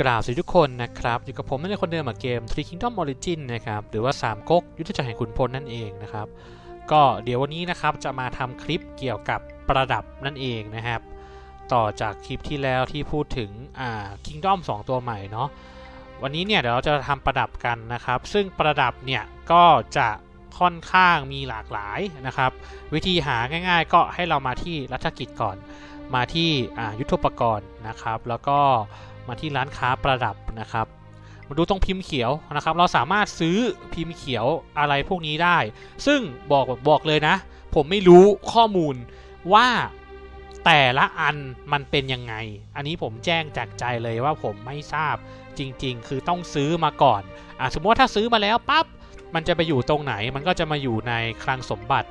กราบสวัสดีทุกคนนะครับ อยู่กับผมนั่นคนเดิมเกม Three Kingdom Origin นะครับ หรือว่า 3ก๊กยุทธจักรแห่งขุนพลนั่นเองนะครับ ก็เดี๋ยววันนี้นะครับจะมาทำคลิปเกี่ยวกับประดับนั่นเองนะครับ ต่อจากคลิปที่แล้วที่พูดถึงอ่า Kingdom 2 ตัวใหม่เนาะวันนี้เนี่ยเดี๋ยวเราจะทำประดับกันนะครับ ซึ่งประดับเนี่ยก็จะค่อนข้างมีหลากหลายนะครับ วิธีหาง่าย ๆ ก็ให้เรามาที่รัฐกิจก่อน มาที่อ่ายุทธปกรณ์นะครับ แล้วก็ มาที่ร้านค้าประดับนะครับมาดูตรงพิมพ์เขียวนะครับ เราสามารถซื้อพิมพ์เขียวอะไรพวกนี้ได้ ซึ่งบอกบอกเลยนะ ผมไม่รู้ข้อมูลว่าแต่ละอันมันเป็นยังไง อันนี้ผมแจ้งจากใจเลยว่าผมไม่ทราบจริง ๆ คือต้องซื้อมาก่อนอะสมมติว่าถ้าซื้อมาแล้วปั๊บมันจะไปอยู่ตรงไหน มันก็จะมาอยู่ในคลังสมบัติ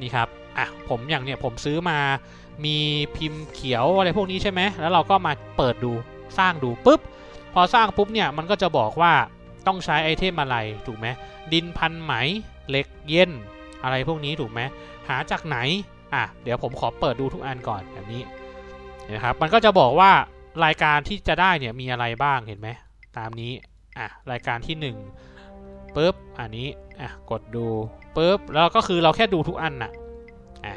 นี่ครับอะผมอย่างเนี่ยผมซื้อมามีพิมพ์เขียวอะไรพวกนี้ใช่ไหมแล้วเราก็มาเปิดดู สร้างดูปุ๊บพอสร้างปุ๊บเนี่ยมันก็จะบอกว่าต้องใช้ไอเทมอะไรถูกไหมดินพันไหมเหล็กเย็นอะไรพวกนี้ถูกไหมหาจากไหนอะเดี๋ยวผมขอเปิดดูทุกอันก่อนแบบนี้นะครับมันก็จะบอกว่ารายการที่จะได้เนี่ยมีอะไรบ้างเห็นไหมตามนี้อะรายการที่1ปุ๊บอันนี้อะกดดูปุ๊บแล้วก็คือเราแค่ดูทุกอันน่ะอะ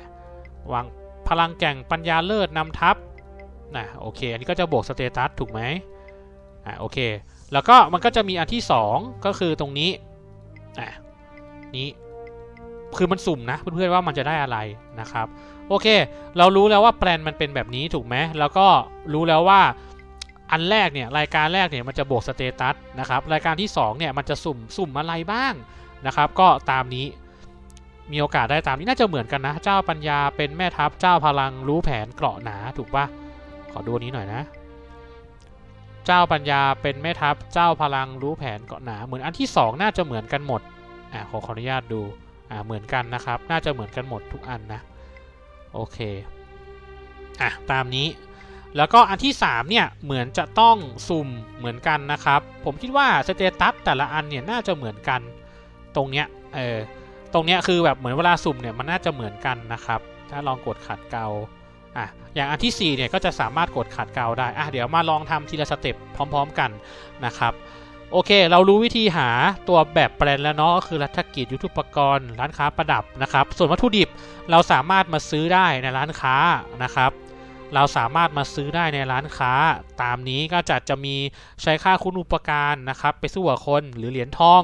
วางพลังแก่งปัญญาเลิศนำทัพ นะโอเค อันนี้ก็จะบวกสเตตัสถูกไหมอะโอเค แล้วก็มันก็จะมีอันที่ 2 ก็คือตรงนี้อะนี้คือมันสุ่มนะเพื่อนๆว่ามันจะได้อะไรนะครับ โอเค เรารู้แล้วว่าแปลนมันเป็นแบบนี้ถูกไหมแล้วก็รู้แล้วว่าอันแรกเนี่ยรายการแรกเนี่ยมันจะบวกสเตตัสนะครับรายการที่2เนี่ยมันจะสุ่มสุ่มอะไรบ้างนะครับ ก็ตามนี้มีโอกาสได้ตามนี้น่าจะเหมือนกันนะ เจ้าปัญญาเป็นแม่ทัพเจ้าพลังรู้แผนเกราะหนาถูกปะ ขอดูนี้หน่อยนะ เจ้าปัญญาเป็นแม่ทัพ เจ้าพลังรู้แผนเกาะหนา เหมือนอันที่ 2 น่าจะเหมือนกันหมด อ่าขอขออนุญาตดู อ่าเหมือนกันนะครับ น่าจะเหมือนกันหมดทุกอันนะ โอเค อะตามนี้ แล้วก็อันที่ 3 เนี่ย เหมือนจะต้องสุ่มเหมือนกันนะครับ ผมคิดว่าสเตตัสแต่ละอันเนี่ยน่าจะเหมือนกัน ตรงเนี้ย เออ ตรงเนี้ยคือแบบเหมือนเวลาสุ่มเนี่ยมันน่าจะเหมือนกันนะครับ ถ้าลองกดขัดเกลา อะอย่างอันที่4เนี่ยก็จะสามารถกดขัดเกลาได้อะเดี๋ยวมาลองทำทีละสเต็ปพร้อม ๆกันนะครับโอเค เรารู้วิธีหาตัวแบบแปลนแล้วเนาะก็คือรัฐกิจยุทธุปกรณ์ ร้านค้าประดับนะครับ ส่วนวัตถุดิบเราสามารถมาซื้อได้ในร้านค้านะครับ เราสามารถมาซื้อได้ในร้านค้า ตามนี้ก็จะจะมีใช้ค่าคุณอุปการนะครับ ไปสู้กับคนหรือเหรียญทอง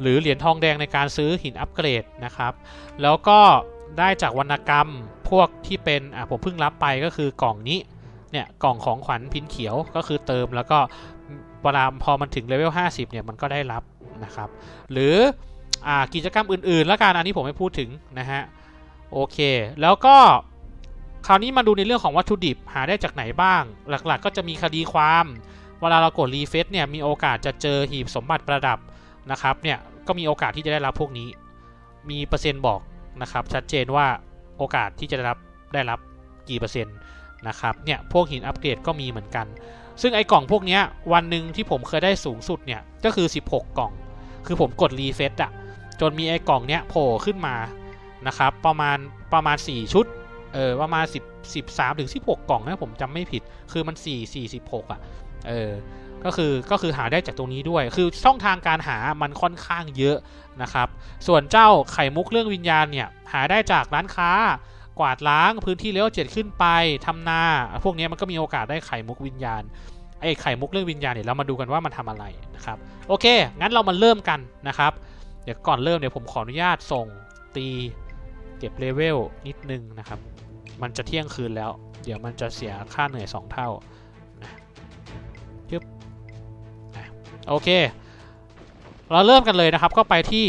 หรือเหรียญทองแดงในการซื้อหินอัปเกรดนะครับ แล้วก็ ได้จากวรรณกรรมพวกที่เป็นอะผมเพิ่งรับไปก็คือกล่องนี้เนี่ยกล่องของขวัญพินเขียวก็คือเติมแล้วก็เวลาพอมันถึงเลเวล50เนี่ยมันก็ได้รับนะครับ หรืออกิจกรรมอื่นๆ แล้วกันอันนี้ผมไม่พูดถึงนะฮะโอเค แล้วก็คราวนี้มาดูในเรื่องของวัตถุดิบหาได้จากไหนบ้าง หลักๆ ก็จะมีคดีความ เวลาเรากดรีเฟซเนี่ยมีโอกาสจะเจอหีบสมบัติประดับนะครับเนี่ยก็มีโอกาสที่จะได้รับพวกนี้ มีเปอร์เซ็นต์บอก นะครับชัดเจนว่าโอกาสที่จะได้รับได้รับกี่เปอร์เซ็นต์นะครับเนี่ยพวกหินอัปเกรดก็มีเหมือนกัน ซึ่งไอ้กล่องพวกนี้วันหนึ่งที่ผมเคยได้สูงสุดเนี่ยก็คือ 16 กล่อง คือผมกดรีเฟซอะจนมีไอ้กล่องเนี้ยโผล่ขึ้นมานะครับประมาณประมาณ 4 ชุดเออประมาณ10 13ถึง16 กล่องนะผมจำไม่ผิดคือมัน 4 4 16อะเออ ก็คือก็คือหาได้จากตรงนี้ด้วย คือช่องทางการหามันค่อนข้างเยอะนะครับ ส่วนเจ้าไข่มุกเรื่องวิญญาณเนี่ยหาได้จากร้านค้ากวาดล้างพื้นที่เลเวลเจ็ดขึ้นไปทำนา พวกนี้มันก็มีโอกาสได้ไข่มุกวิญญาณไอ้ไข่มุกเรื่องวิญญาณเนี่ยเรามาดูกันว่ามันทำอะไรนะครับโอเค งั้นเรามาเริ่มกันนะครับ เดี๋ยวก่อนเริ่มเดี๋ยวผมขออนุญาตส่งตีเก็บเลเวลนิดนึงนะครับ มันจะเที่ยงคืนแล้ว เดี๋ยวมันจะเสียค่าเหนื่อย 2 เท่า โอเค เราเริ่มกันเลยนะครับ ก็ไปที่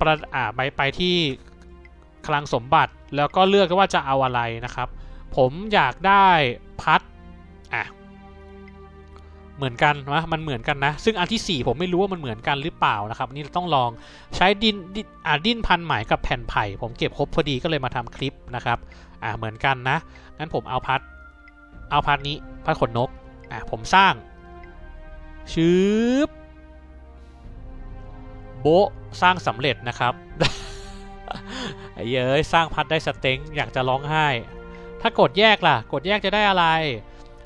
ประอ่าไปไปที่คลังสมบัติแล้วก็เลือกว่าจะเอาอะไรนะครับ ผมอยากได้พัดอะเหมือนกันนะมันเหมือนกันนะ ซึ่งอันที่ 4 ผมไม่รู้ว่ามันเหมือนกันหรือเปล่านะครับ นี่ต้องลองใช้ดินดินอ่าดินพันไหมกับแผ่นไผ่ ผมเก็บครบพอดีก็เลยมาทำคลิปนะครับอ่าเหมือนกันนะงั้นผมเอาพัด เอาพัดนี้พัดขนนกอ่าผมสร้าง ชืบโบสร้างสำเร็จนะครับไอ้เย้ยสร้างพัดได้สเต็งอยากจะร้องไห้ ถ้ากดแยกล่ะ กดแยกจะได้อะไร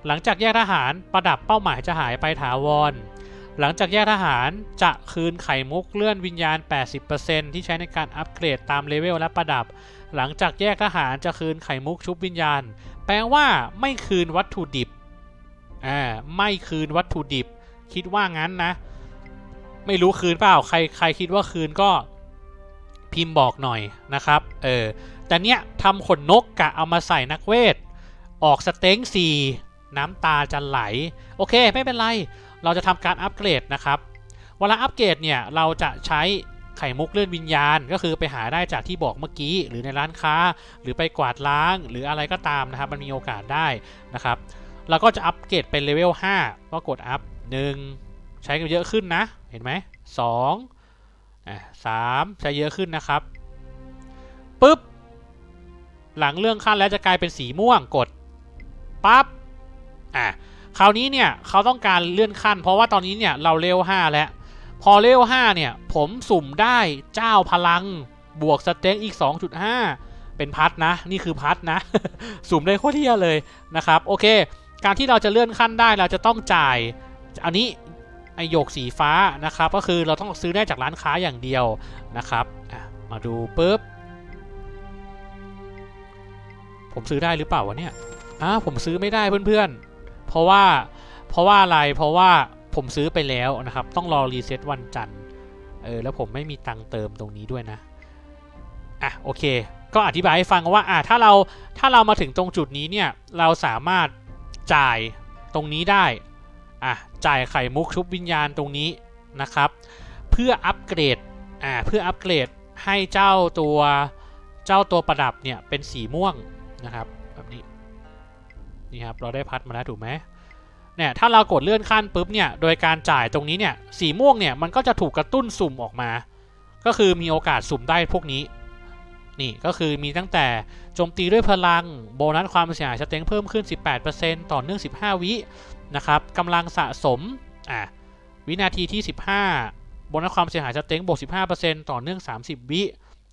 หลังจากแยกทหารประดับเป้าหมายจะหายไปถาวร หลังจากแยกทหารจะคืนไข่มุกเลื่อนวิญญาณ 80%ที่ใช้ในการอัปเกรดตามเลเวลและประดับ หลังจากแยกทหารจะคืนไข่มุกชุบวิญญาณ แปลว่าไม่คืนวัตถุดิบ อ่า ไม่คืนวัตถุดิบ คิดว่างั้นนะ ไม่รู้คืนเปล่า ใครใครคิดว่าคืนก็พิมพ์บอกหน่อยนะครับ เออ แต่เนี้ยทำขนนกกะเอามาใส่นักเวท ออกสเต็งสี่น้ำตาจะไหล โอเค ไม่เป็นไร เราจะทำการอัปเกรดนะครับ เวลาอัปเกรดเนี่ย เราจะใช้ไข่มุกเลื่อนวิญญาณ ก็คือไปหาได้จากที่บอกเมื่อกี้ หรือในร้านค้า หรือไปกวาดล้าง หรืออะไรก็ตามนะครับ มันมีโอกาสได้นะครับ เราก็จะอัปเกรดเป็นเลเวล5ก็กดอัพ1ใช้กันเยอะขึ้นนะ เห็นไหม2อะ3ใช้เยอะขึ้นนะครับปุ๊บ หลังเรื่องขั้นแล้วจะกลายเป็นสีม่วงกดปั๊บอะคราวนี้เนี่ยเขาต้องการเลื่อนขั้น เพราะว่าตอนนี้เนี่ยเราเลเวล5แล้ว พอเลเวล5เนี่ย ผมสุ่มได้เจ้าพลังบวกสเต็กอีก 2.5 เป็นพัดนะ นี่คือพัดนะ สุ่มได้โคตรเที่ยเลยนะครับ โอเค การที่เราจะเลื่อนขั้นได้เราจะต้องจ่าย อันนี้ไอโยกสีฟ้านะครับ ก็คือเราต้องซื้อได้จากร้านค้าอย่างเดียวนะครับมาดูปุ๊บ ผมซื้อได้หรือเปล่าวะเนี่ยอ้าผมซื้อไม่ได้เพื่อนๆ เพราะว่าเพราะว่าอะไรเพราะว่าผมซื้อไปแล้วนะครับ ต้องรอรีเซ็ตวันจันทร์เออแล้วผมไม่มีตังค์เติมตรงนี้ด้วยนะอะโอเค ก็อธิบายให้ฟังว่าอะถ้าเราถ้าเรามาถึงตรงจุดนี้เนี่ยเราสามารถ จ่ายตรงนี้ได้อะจ่ายไข่มุกชุบวิญญาณตรงนี้นะครับ เพื่ออัปเกรดอ่าเพื่ออัปเกรดให้เจ้าตัวเจ้าตัวประดับเนี่ยเป็นสีม่วงนะครับแบบนี้นี่ครับเราได้พัดมาแล้วถูกไหมเนี่ยถ้าเรากดเลื่อนขั้นปุ๊บเนี่ยโดยการจ่ายตรงนี้เนี่ยสีม่วงเนี่ยมันก็จะถูกกระตุ้นสุ่มออกมา ก็คือมีโอกาสสุ่มได้พวกนี้ นี่ก็คือมีตั้งแต่โจมตีด้วยพลังโบนัสความเสียหายสเต็งเพิ่มขึ้น 18%ต่อเนื่อง 15 วินะครับกำลังสะสมอะวินาทีที่ 15 โบนัสความเสียหายสเต็งบวก 15%ต่อเนื่อง 30 วิ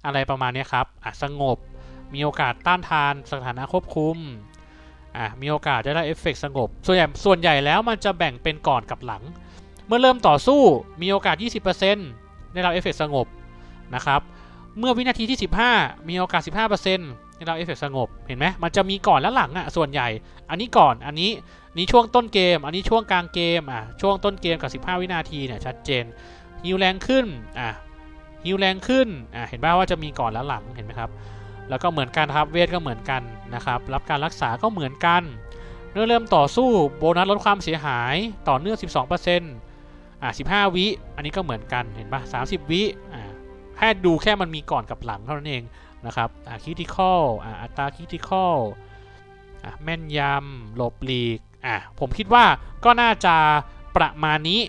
อะไรประมาณนี้ครับอะสงบ มีโอกาสต้านทานสถานะควบคุมอะมีโอกาสได้เอฟเฟกสงบ ส่วนใหญ่ส่วนใหญ่แล้วมันจะแบ่งเป็นก่อนกับหลัง เมื่อเริ่มต่อสู้มีโอกาส 20%ได้รับเอฟเฟกสงบนะครับ เมื่อวินาทีที่ 15 มีโอกาส 15%ได้รับเอฟเฟกสงบ เห็นไหมมันจะมีก่อนและหลังอะ ส่วนใหญ่ อันนี้ก่อน อันนี้ นี้ช่วงต้นเกม อันนี้ช่วงกลางเกม อะ ช่วงต้นเกมกับ 15 วินาทีเนี่ยชัดเจนฮิวแรงขึ้น อะฮิวแรงขึ้น อะ เห็นป่าว่าจะมีก่อนและหลัง เห็นไหมครับ แล้วก็เหมือนกันครับ เวทก็เหมือนกันนะครับ รับการรักษาก็เหมือนกันเมื่อเริ่มต่อสู้ โบนัสลดความเสียหาย ต่อเนื่อง 12%อ่า15 วิ อันนี้ก็เหมือนกัน เห็นปะ30 วิ อ่า แค่ดูแค่มันมีก่อนกับหลังเท่านั้นเองนะครับอ่าคิติคอลอ่าอัตราคิติคอลอ่าแม่นยำหลบหลีกอ่าผมคิดว่าก็น่าจะประมาณนี้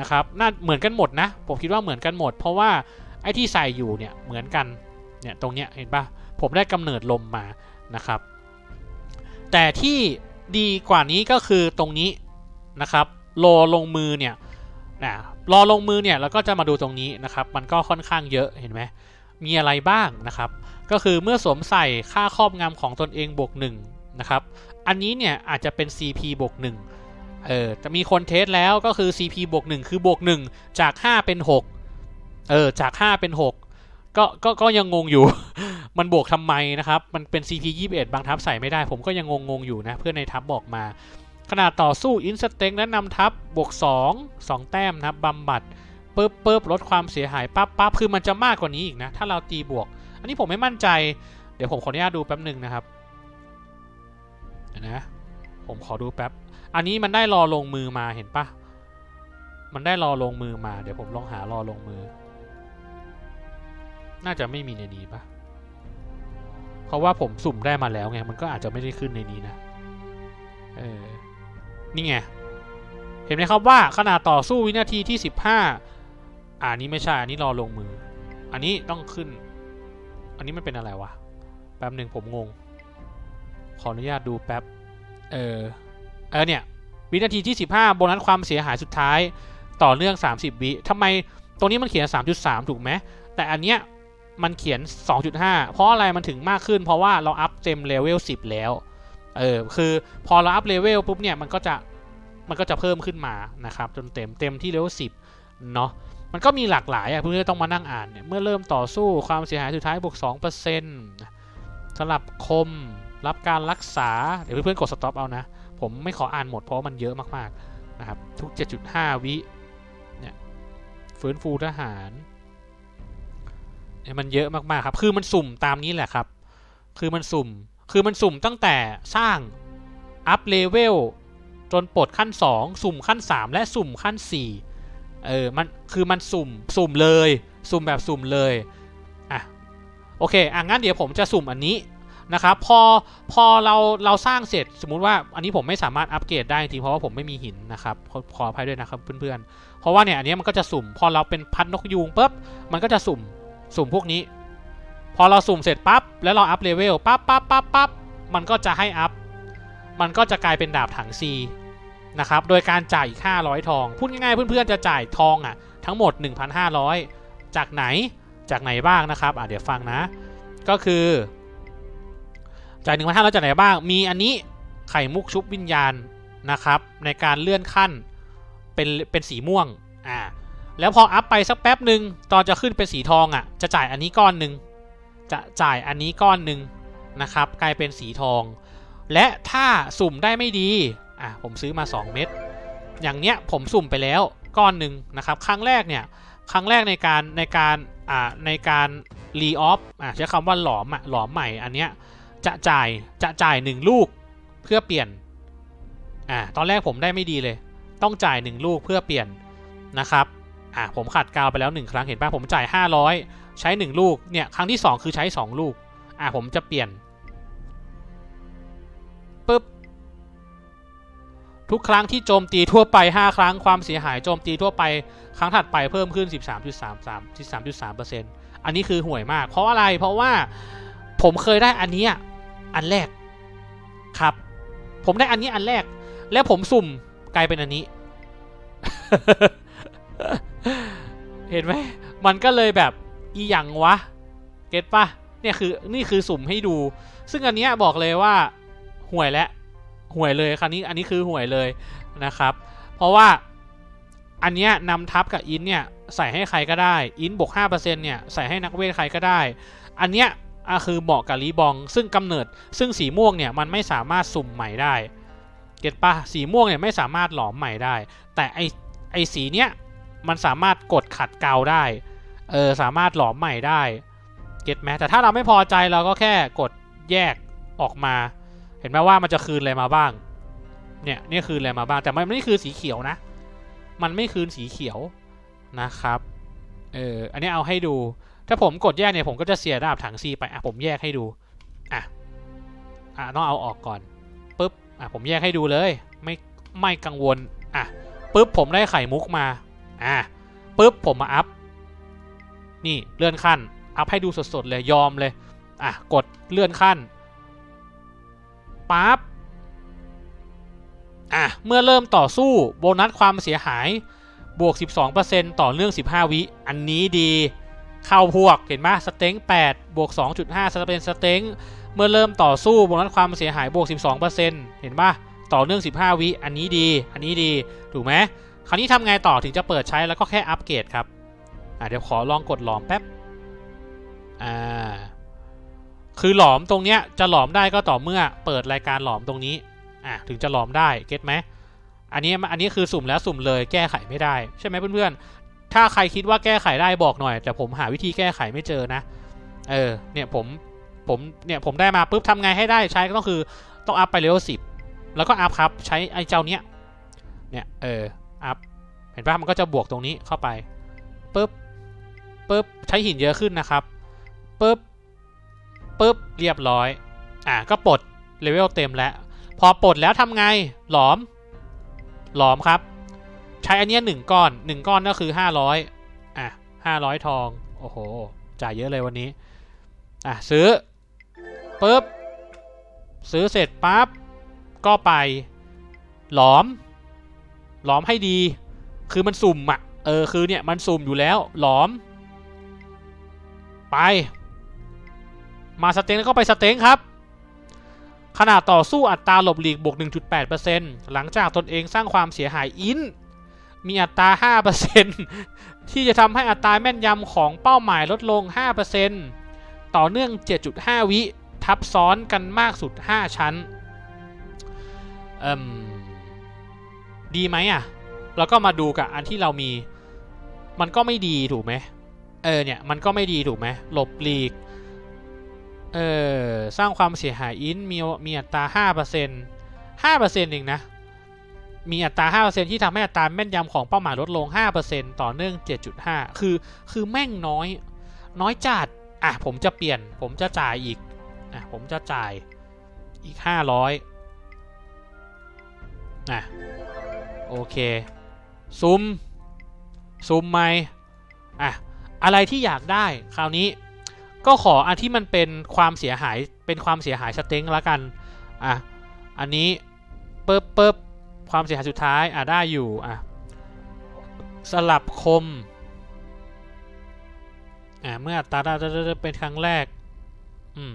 นะครับน่าเหมือนกันหมดนะ ผมคิดว่าเหมือนกันหมด เพราะว่าไอ้ที่ใส่อยู่เนี่ยเหมือนกันเนี่ยตรงเนี้ยเห็นปะผมได้กำเนิดลมมานะครับ แต่ที่ดีกว่านี้ก็คือตรงนี้นะครับรอลงมือเนี่ย นะรอลงมือเนี่ยเราก็จะมาดูตรงนี้นะครับ มันก็ค่อนข้างเยอะเห็นไหมมีอะไรบ้างนะครับ ก็คือเมื่อสวมใส่ค่าครอบงำของตนเองบวก1นะครับ อันนี้เนี่ยอาจจะเป็น CP บวก1เออจะมีคนเทสแล้วก็คือ CP บวก1คือบวก1จาก 5 เป็น 6 เออ จาก 5 เป็น 6ก็ก็ก็ยังงงอยู่ มันบวกทำไมนะครับ มันเป็น CP 21 บางทับใส่ไม่ได้ ผมก็ยังงงงอยู่นะ เพื่อนในทับบอกมา ขนาดต่อสู้อินสเต็งและนำทับบวก 2 2 แต้มนะครับบำบัดปึ๊บปึ๊บลดความเสียหายปั๊บปั๊บคือมันจะมากกว่านี้อีกนะ ถ้าเราตีบวก อันนี้ผมไม่มั่นใจ เดี๋ยวผมขออนุญาตดูแป๊บหนึ่งนะครับนะผมขอดูแป๊บ อันนี้มันได้รอลงมือมาเห็นปะมันได้รอลงมือมา เดี๋ยวผมลองหารอลงมือ น่าจะไม่มีในนี้ปะเพราะว่าผมสุ่มได้มาแล้วไง มันก็อาจจะไม่ได้ขึ้นในนี้นะ เออ นี่ไง เห็นไหมครับว่าขนาดต่อสู้วินาทีที่ 15 อ่านี้ไม่ใช่อันนี้รอลงมือ อันนี้ต้องขึ้น อันนี้มันเป็นอะไรวะ แป๊บหนึ่งผมงง ขออนุญาตดูแป๊บ เออ เออเนี่ย วินาทีที่ 15โบนัสความเสียหายสุดท้ายต่อเนื่อง 30 วิทำไมตรงนี้มันเขียน 3.3 ถูกไหม แต่อันเนี้ยมันเขียน 2.5 เพราะอะไรมันถึงมากขึ้น เพราะว่าเราอัพเต็มเลเวล 10 แล้ว เออคือพอเราอัพเลเวลปุ๊บเนี่ยมันก็จะมันก็จะเพิ่มขึ้นมานะครับจนเต็มเต็มที่เลเวลสิบเนาะมันก็มีหลากหลายอะเพื่อนๆต้องมานั่งอ่านเนี่ยเมื่อเริ่มต่อสู้ความเสียหายสุดท้ายบวก2%สำหรับคมรับการรักษา เดี๋ยวเพื่อนๆกดสต็อปเอานะ ผมไม่ขออ่านหมดเพราะมันเยอะมากๆนะครับทุก 7.5 วิเนี่ยฟื้นฟูทหารเนี่ยมันเยอะมากๆครับ คือมันสุ่มตามนี้แหละครับ คือมันสุ่ม คือมันสุ่มตั้งแต่สร้างอัพเลเวลจนปลดขั้น 2 สุ่มขั้น 3 และสุ่มขั้น 4 เออ มันคือมันสุ่มสุ่มเลย สุ่มแบบสุ่มเลย อะ โอเค อะงั้นเดี๋ยวผมจะสุ่มอันนี้นะครับ พอ พอเรา เราสร้างเสร็จ สมมุติว่า อันนี้ผมไม่สามารถอัปเกรดได้จริงเพราะว่าผมไม่มีหินนะครับ ขอขอภัยด้วยนะครับเพื่อนๆ เพราะว่าเนี่ย อันนี้มันก็จะสุ่ม พอเราเป็นพันนกยูงปุ๊บ มันก็จะสุ่ม สุ่มพวกนี้ พอเราสุ่มเสร็จปั๊บแล้วเราอัพเลเวลปั๊บปั๊บปั๊บปั๊บมันก็จะให้อัพ มันก็จะกลายเป็นดาบถังซีนะครับ โดยการจ่ายอีก 500 ทอง พูดง่ายๆเพื่อนๆจะจ่ายทองอะทั้งหมด 1,500 จากไหน จากไหนบ้างนะครับอะเดี๋ยวฟังนะ ก็คือจ่าย1,500จากไหนบ้าง มีอันนี้ไข่มุกชุบวิญญาณนะครับ ในการเลื่อนขั้นเป็นเป็นสีม่วงอ่าแล้วพออัพไปสักแป๊บหนึ่งตอนจะขึ้นเป็นสีทองอะจะจ่ายอันนี้ก้อนหนึ่ง จะจ่ายอันนี้ก้อนหนึ่งนะครับ กลายเป็นสีทอง และถ้าสุ่มได้ไม่ดีอะผมซื้อมา 2 เม็ดอย่างเนี้ยผมสุ่มไปแล้วก้อนหนึ่งนะครับ ครั้งแรกเนี่ยครั้งแรกในการในการอ่าในการรีออฟอะใช้คำว่าหลอมอะหลอมใหม่อันเนี้ยจะจ่ายจะจ่าย 1 ลูกเพื่อเปลี่ยนอ่าตอนแรกผมได้ไม่ดีเลย ต้องจ่าย 1 ลูกเพื่อเปลี่ยนนะครับอะผมขัดกาวไปแล้ว 1 ครั้งเห็นป่ะผมจ่าย 500 ใช้ 1 ลูก เนี่ย ครั้งที่ 2 คือใช้ 2 ลูก อะ ผมจะเปลี่ยนปึ๊บ ทุกครั้งที่โจมตีทั่วไป 5 ครั้งความเสียหายโจมตีทั่วไปครั้งถัดไปเพิ่มขึ้น 13.33 13.3%อันนี้คือห่วยมาก เพราะอะไรเพราะว่าผมเคยได้อันนี้อันแรกครับ ผมได้อันนี้อันแรก แล้วผมสุ่มกลายเป็นอันนี้ เห็นไหมมันก็เลยแบบ อีหยังวะ เก็ตปะเนี่ยคือนี่คือสุ่มให้ดู ซึ่งอันเนี้ยบอกเลยว่าห่วยและห่วยเลยคราวนี้อันนี้คือห่วยเลยนะครับ เพราะว่าอันเนี้ยนำทับกับอินเนี่ยใส่ให้ใครก็ได้ อินบวก5%เนี่ยใส่ให้นักเวทใครก็ได้ อันเนี้ยคือเหมาะกับรีบอง ซึ่งกำเนิด ซึ่งสีม่วงเนี่ยมันไม่สามารถสุ่มใหม่ได้ เก็ตปะสีม่วงเนี่ยไม่สามารถหลอมใหม่ได้ แต่ไอไอสีเนี้ยมันสามารถกดขัดเกลาได้ เออสามารถหลอมใหม่ได้เก็ตไหมแต่ถ้าเราไม่พอใจเราก็แค่กดแยกออกมา เห็นไหมว่ามันจะคืนอะไรมาบ้าง เนี่ยนี่คืนอะไรมาบ้าง แต่มันไม่คือสีเขียวนะ มันไม่คืนสีเขียวนะครับ เอออันนี้เอาให้ดู ถ้าผมกดแยกเนี่ยผมก็จะเสียดาบถังซีไปอะผมแยกให้ดูอะอะต้องเอาออกก่อนปุ๊บอะผมแยกให้ดูเลย ไม่ไม่กังวลอะปุ๊บผมได้ไข่มุกมาอะปุ๊บผมมาอัพ นี่เลื่อนขั้น อัพให้ดูสดๆเลยยอมเลย อะ กดเลื่อนขั้นปั๊บอะ เมื่อเริ่มต่อสู้โบนัสความเสียหายบวก 12%ต่อเนื่อง 15 วิ อันนี้ดี เข้าพวก เห็นไหมสเต็ง8บวก 2.5สเปนสเต็งเมื่อเริ่มต่อสู้โบนัสความเสียหายบวก 12%เห็นปะต่อเนื่อง 15 วิ อันนี้ดี อันนี้ดี ถูกไหม คราวนี้ทำไงต่อถึงจะเปิดใช้แล้วก็แค่อัปเกรดครับ อะเดี๋ยวขอลองกดหลอมแป๊บ อ่า คือหลอมตรงเนี้ยจะหลอมได้ก็ต่อเมื่อเปิดรายการหลอมตรงนี้ อะถึงจะหลอมได้ เก็ตไหม อันนี้อันนี้คือสุ่มแล้วสุ่มเลยแก้ไขไม่ได้ ใช่ไหมเพื่อนๆ ถ้าใครคิดว่าแก้ไขได้บอกหน่อย แต่ผมหาวิธีแก้ไขไม่เจอนะ เออ เนี่ยผม ผม เนี่ยผมได้มาปุ๊บทำไงให้ได้ใช้ก็ต้องคือต้องอัพไปเลเวลสิบแล้วก็อัพครับใช้ไอ้เจ้าเนี้ย เนี่ย เออ อัพ เห็นปะมันก็จะบวกตรงนี้เข้าไปปุ๊บ ปุ๊บใช้หินเยอะขึ้นนะครับปุ๊บปุ๊บเรียบร้อย อะก็ปลดเลเวลเต็มแล้ว พอปลดแล้วทำไงหลอม หลอมครับ ใช้อันนี้หนึ่งก้อนหนึ่งก้อนก็คือห้าร้อยอะห้าร้อยทอง โอ้โห จ่ายเยอะเลยวันนี้ อะซื้อปุ๊บซื้อเสร็จปั๊บก็ไป หลอม หลอมให้ดี คือมันสุ่มอะ เออ คือเนี่ย มันสุ่มอยู่แล้ว หลอม ไป มาสเต็งก็ไปสเต็งครับ ขนาดต่อสู้อัตราหลบหลีกบวก 1.8%หลังจากตนเองสร้างความเสียหายอินมีอัตรา 5%ที่จะทำให้อัตราแม่นยำของเป้าหมายลดลง 5%ต่อเนื่อง 7.5 วิ ทับซ้อนกันมากสุด 5 ชั้น เอ่มดีไหมอะ แล้วก็มาดูกับอันที่เรามี มันก็ไม่ดีถูกไหม เออเนี่ยมันก็ไม่ดีถูกไหมหลบหลีกเออสร้างความเสียหายอินมีมีอัตราห้าเปอร์เซ็นต์ห้าเปอร์เซ็นต์เองนะ มีอัตราห้าเปอร์เซ็นต์ที่ทำให้อัตราแม่นยำของเป้าหมายลดลงห้าเปอร์เซ็นต์ต่อเนื่องเจ็ดจุดห้าคือคือแม่งน้อย น้อยจัดอะผมจะเปลี่ยนผมจะจ่ายอีกอะผมจะจ่ายอีกห้าร้อยอะโอเค ซุมซุมไหมอะ อะไรที่อยากได้คราวนี้ ก็ขออันที่มันเป็นความเสียหายเป็นความเสียหายสเต็งละกันอะอันนี้เปิบเปิบความเสียหายสุดท้ายอะได้อยู่อะสลับคมอะเมื่ออัตาเป็นครั้งแรก อืม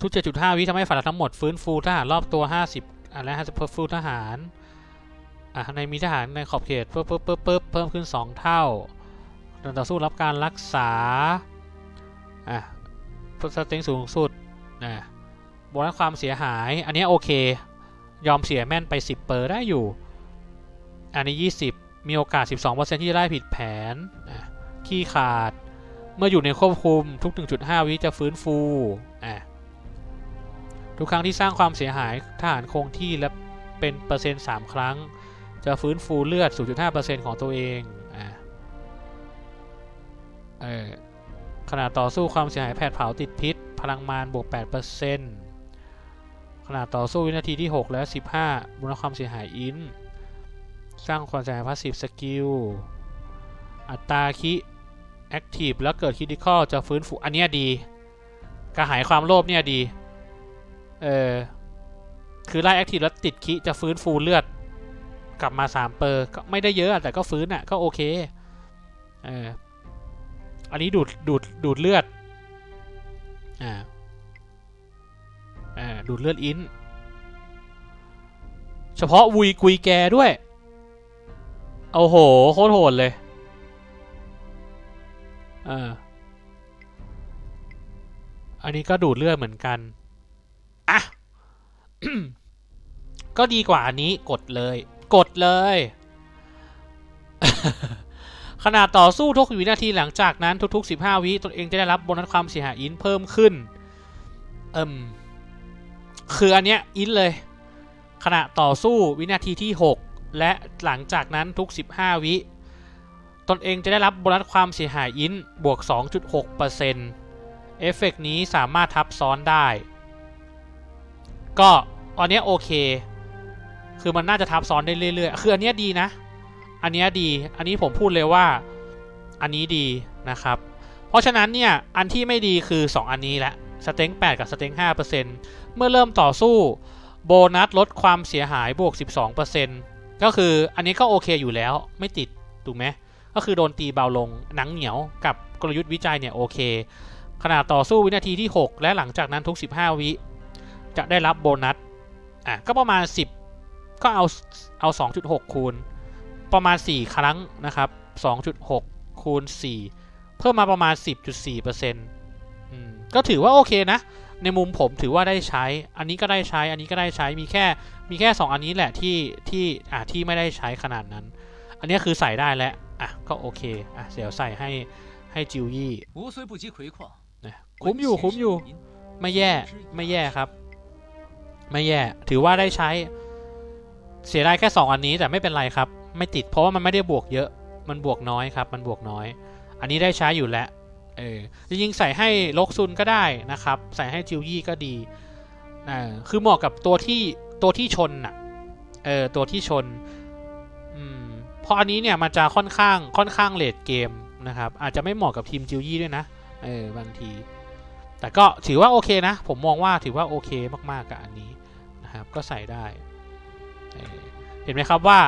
ทุก 7.5 วิทำให้ฝ่ายทั้งหมดฟื้นฟูทหารรอบตัว 50อะและ50เพิ่มฟูทหาร อะในมีทหารในขอบเขตเพิ่มเพิ่มเพิ่มเพิ่มขึ้น 2 เท่า การต่อสู้รับการรักษา อะสเต็งสูงสุดนะบนความเสียหาย อันนี้โอเค ยอมเสียแม่นไป 10 เปอร์ได้อยู่ อันนี้ 20 มีโอกาส 12%ที่จะได้ผิดแผนอะขี้ขาด เมื่ออยู่ในควบคุมทุก 1.5 วิจะฟื้นฟู อะ ทุกครั้งที่สร้างความเสียหายทหารคงที่และเป็นเปอร์เซ็นต์ 3 ครั้ง จะฟื้นฟูเลือด 0.5%ของตัวเอง เออขนาดต่อสู้ความเสียหายแผดเผาติดพิษ พลังมารบวก8%ขนาดต่อสู้วินาทีที่ 6 และ 15มูลค่าความเสียหายอินสร้างความเสียหายพาสซีฟสกิลอัตราคิแอคทีฟแล้วเกิดคิดิคอลจะฟื้นฟูอันเนี้ยดี กระหายความโลภเนี่ยดี เออ คือไล่แอคทีฟแล้วติดคิจะฟื้นฟูเลือด กลับมา3เปอร์ก็ไม่ได้เยอะแต่ก็ฟื้นอะ ก็โอเค เออ อันนี้ดูดดูดดูดเลือด อ่าอ่าดูดเลือดอินเฉพาะวุยกุยแกด้วยโอ้โหโคตรโหดเลยอ่าอันนี้ก็ดูดเลือดเหมือนกัน อะ ก็ดีกว่าอันนี้กดเลย กดเลย ขนาดต่อสู้ทุกวินาทีหลังจากนั้นทุกๆ 15 วิตนเองจะได้รับโบนัสความเสียหายอินเพิ่มขึ้น เอิมคืออันเนี้ยอินเลย ขณะต่อสู้วินาทีที่ 6 และหลังจากนั้นทุก 15 วิตนเองจะได้รับโบนัสความเสียหายอินบวก 2.6%เอฟเฟกนี้สามารถทับซ้อนได้ ก็อันเนี้ยโอเค คือมันน่าจะทับซ้อนได้เรื่อยๆ คืออันเนี้ยดีนะ อันนี้ดี อันนี้ผมพูดเลยว่าอันนี้ดีนะครับ เพราะฉะนั้นเนี่ย อันที่ไม่ดีคือ 2 อันนี้แหละสเต็ง8กับสเต็ง5%เมื่อเริ่มต่อสู้โบนัสลดความเสียหายบวก 12%ก็คืออันนี้ก็โอเคอยู่แล้วไม่ติดถูกไหมก็คือโดนตีเบาลงหนังเหนียวกับกลยุทธ์วิจัยเนี่ยโอเค ขนาดต่อสู้วินาทีที่ 6 และหลังจากนั้นทุก 15 วิ จะได้รับโบนัสอะก็ประมาณ 10 ก็เอาเอา 2.6 คูณ ประมาณ 4 ครั้งนะครับ 2.6 คูณ 4 เพิ่มมาประมาณ 10.4%ก็ถือว่าโอเคนะ ในมุมผมถือว่าได้ใช้ อันนี้ก็ได้ใช้ อันนี้ก็ได้ใช้ มีแค่ มีแค่ 2 อันนี้แหละที่ ที่ อ่าที่ไม่ได้ใช้ขนาดนั้น อันนี้คือใส่ได้แล้ว อะ ก็โอเค อะ เดี๋ยวใส่ให้ ให้จิวยี่คุ้มอยู่ คุ้มอยู่ ไม่แย่ ไม่แย่ครับ ไม่แย่ ถือว่าได้ใช้ เสียดายแค่ 2 อันนี้แต่ไม่เป็นไรครับ ไม่ติด เพราะว่ามันไม่ได้บวกเยอะ มันบวกน้อยครับ มันบวกน้อย อันนี้ได้ใช้อยู่แล้ว เออ จริงๆใส่ให้ลกซุนก็ได้นะครับ ใส่ให้จิวยี่ก็ดีอ่าคือเหมาะกับตัวที่ตัวที่ชนน่ะ เออ ตัวที่ชน อืม เพราะอันนี้เนี่ยมันจะค่อนข้างค่อนข้างเลดเกมนะครับ อาจจะไม่เหมาะกับทีมจิวยี่ด้วยนะ เออ บางที แต่ก็ถือว่าโอเคนะ ผมมองว่าถือว่าโอเคมากๆกับอันนี้นะครับ ก็ใส่ได้เออเห็นไหมครับว่า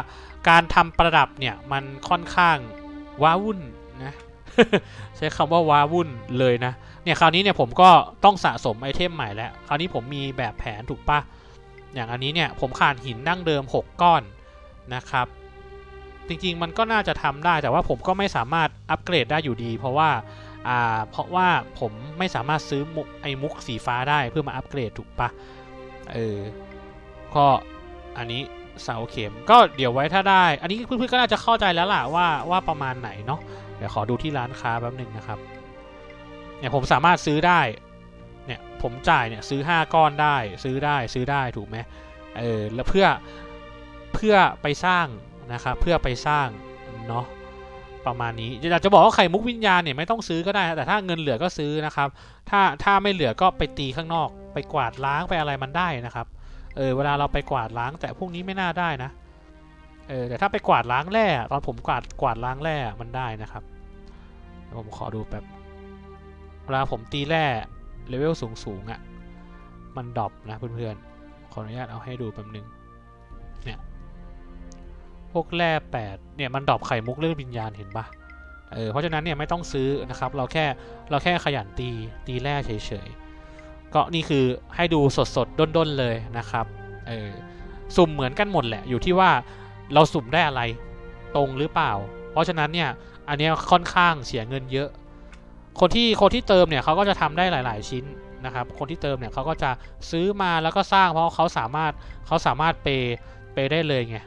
การทำประดับเนี่ยมันค่อนข้างว้าวุ่นนะใช้คำว่าว้าวุ่นเลยนะเนี่ยคราวนี้เนี่ยผมก็ต้องสะสมไอเทมใหม่แล้ว คราวนี้ผมมีแบบแผนถูกปะอย่างอันนี้เนี่ยผมขาดหินดั้งเดิม 6 ก้อนนะครับ จริงๆมันก็น่าจะทำได้แต่ว่าผมก็ไม่สามารถอัปเกรดได้อยู่ดี เพราะว่าอ่าเพราะว่าผมไม่สามารถซื้อมุกไอมุกสีฟ้าได้เพื่อมาอัปเกรดถูกปะเออก็อันนี้ เสาเข็มก็เดี๋ยวไว้ถ้าได้ อันนี้เพื่อนๆก็น่าจะเข้าใจแล้วล่ะว่าว่าประมาณไหนเนาะเดี๋ยวขอดูที่ร้านค้าแป๊บหนึ่งนะครับเนี่ยผมสามารถซื้อได้เนี่ยผมจ่ายเนี่ยซื้อ 5 ก้อนได้ซื้อได้ซื้อได้ถูกไหมเออแล้วเพื่อเพื่อไปสร้างนะครับเพื่อไปสร้างเนาะประมาณนี้อยากจะบอกว่าไข่มุกวิญญาณเนี่ยไม่ต้องซื้อก็ได้แต่ถ้าเงินเหลือก็ซื้อนะครับ ถ้าถ้าไม่เหลือก็ไปตีข้างนอก ไปกวาดล้างไปอะไรมันได้นะครับ เออเวลาเราไปกวาดล้าง แต่พวกนี้ไม่น่าได้นะ เออแต่ถ้าไปกวาดล้างแร่ตอนผมกวาดกวาดล้างแร่มันได้นะครับผมขอดูแบบเวลาผมตีแร่เลเวลสูงสูงอะ่ะ มันดรอปนะเพื่อนๆ ขออนุญาตเอาให้ดูแป๊บนึง เนี่ย พวกแร่แปดเนี่ยมันดรอปไข่มุกเรื่องวิญญาณเห็นปะเออเพราะฉะนั้นเนี่ยไม่ต้องซื้อนะครับ เราแค่เราแค่ขยันตีตีแร่เฉยๆ ก็นี่คือให้ดูสดๆด้นๆเลยนะครับเออสุ่มเหมือนกันหมดแหละอยู่ที่ว่าเราสุ่มได้อะไรตรงหรือเปล่า เพราะฉะนั้นเนี่ยอันนี้ค่อนข้างเสียเงินเยอะ คนที่คนที่เติมเนี่ยเขาก็จะทำได้หลาย ๆ ชิ้นนะครับ คนที่เติมเนี่ยเขาก็จะซื้อมาแล้วก็สร้างเพราะเขาสามารถเขาสามารถเปเปได้เลยไง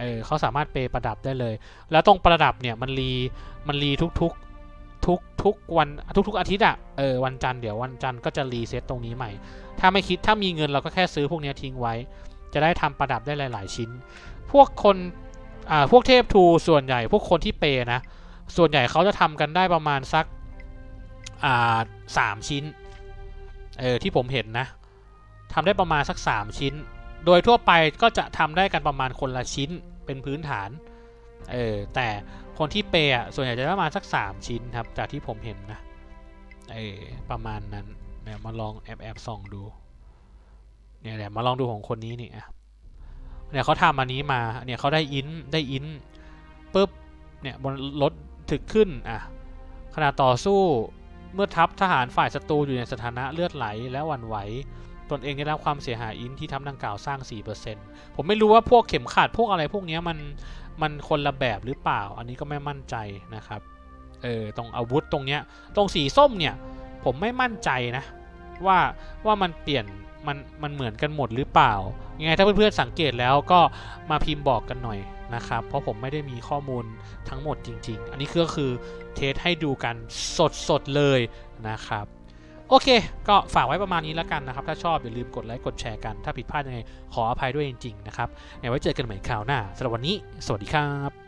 เออเขาสามารถเปประดับได้เลย แล้วตรงประดับเนี่ยมันรีมันรีทุก ทุกทุกวันทุกๆอาทิตย์อะเออวันจันทร์เดี๋ยววันจันทร์ก็จะรีเซ็ตตรงนี้ใหม่ ถ้าไม่คิดถ้ามีเงินเราก็แค่ซื้อพวกนี้ทิ้งไว้ จะได้ทำประดับได้หลาย ๆ ชิ้น พวกคนอ่าพวกเทพทูส่วนใหญ่พวกคนที่เปนะ ส่วนใหญ่เขาจะทำกันได้ประมาณสักอ่าสามชิ้นเออที่ผมเห็นนะทำได้ประมาณสัก3ชิ้น โดยทั่วไปก็จะทำได้กันประมาณคนละชิ้นเป็นพื้นฐานเออแต่ คนที่เปย์อะส่วนใหญ่จะประมาณสัก3ชิ้นครับ จากที่ผมเห็นนะเออประมาณนั้นเดี๋ยวมาลองแอบแอบส่องดู เนี่ยเดี๋ยวมาลองดูของคนนี้นี่อะเนี่ยเขาทำอันนี้มา เนี่ยเขาได้อินได้อินปุ๊บ เนี่ยบนรถถึกขึ้นอะขณะต่อสู้เมื่อทัพทหารฝ่ายศัตรูอยู่ในสถานะเลือดไหลและหวั่นไหวตนเองได้รับความเสียหายอินที่ทัพดังกล่าวสร้าง 4%ผมไม่รู้ว่าพวกเข็มขัดพวกอะไรพวกนี้มัน มันคนละแบบหรือเปล่า อันนี้ก็ไม่มั่นใจนะครับ เออตรงอาวุธตรงเนี้ย ตรงสีส้มเนี่ย ผมไม่มั่นใจนะ ว่าว่ามันเปลี่ยนมันมันเหมือนกันหมดหรือเปล่า ยังไงถ้าเพื่อนๆสังเกตแล้วก็มาพิมพ์บอกกันหน่อยนะครับ เพราะผมไม่ได้มีข้อมูลทั้งหมดจริง ๆ อันนี้ก็คือเทสให้ดูกันสดๆเลยนะครับ โอเค ก็ฝากไว้ประมาณนี้แล้วกันนะครับ ถ้าชอบอย่าลืมกดไลค์กดแชร์กัน ถ้าผิดพลาดยังไงขออภัยด้วยจริงๆนะครับไว้เจอกันใหม่คราวหน้าสำหรับวันนี้ สวัสดีครับ